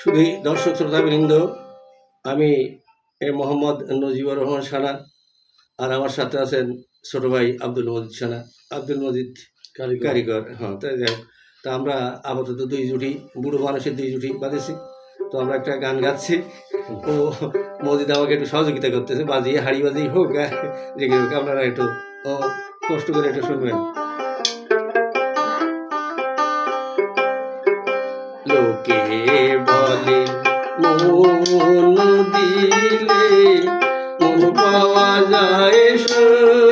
শুধু দর্শক শ্রোতাবৃন্দ আমি এ মোহাম্মদ নজিবুর রহমান সানা আর আমার সাথে আছেন ছোট ভাই আব্দুল মজিদ সানা। আব্দুল মজিদ কারিগর। হ্যাঁ তাই যাই তা আমরা আপাতত দুই জুটি বুড়ো মানুষের দুই জুটি বাঁধেছি। তো আমরা একটা গান গাচ্ছি। ও মজিদ আমাকে একটু সহযোগিতা করতেছে বাজিয়ে হাড়ি বাজিয়ে হোক জেগে হোক আপনারা একটু কষ্ট করে একটু শুনবেন। বলে মন দিলে মন পাওয়া যায়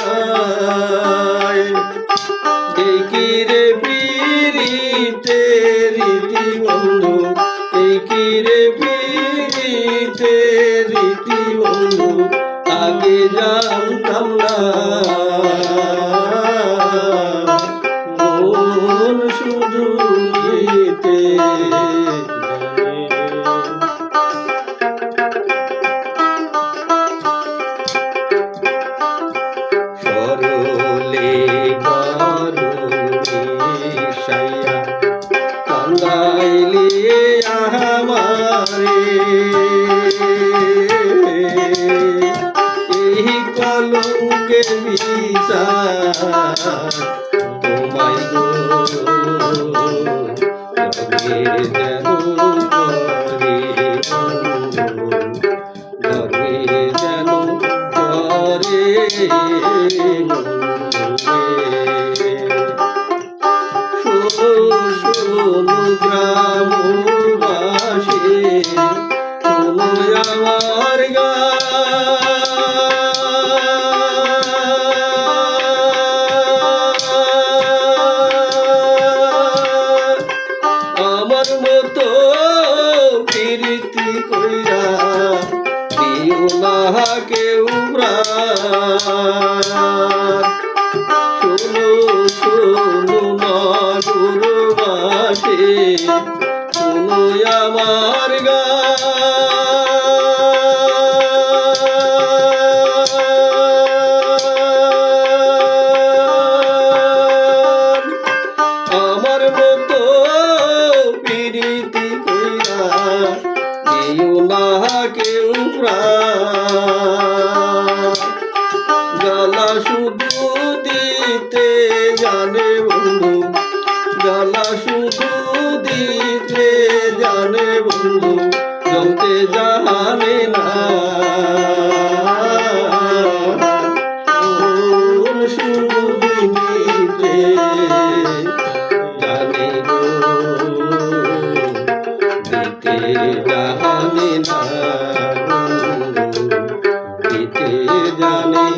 রায়। দেখি রে পিড়িতে রীতি বন্ধু দেখি রে পিড়িতে রীতি বন্ধু আগে জানতাম না। মন শুধু নিতে আমারে এই কলঙ্কে বিচার তোমায় গো রবে যেন করে ধরে যেন করে শোনো আমার গান মতো প্রীতি কইরা দিও না কেউ জ্বালা জানে বন্ধু, জ্বালা শুধু দিতে জানে বন্ধু জ্বলতে জানে না। জানে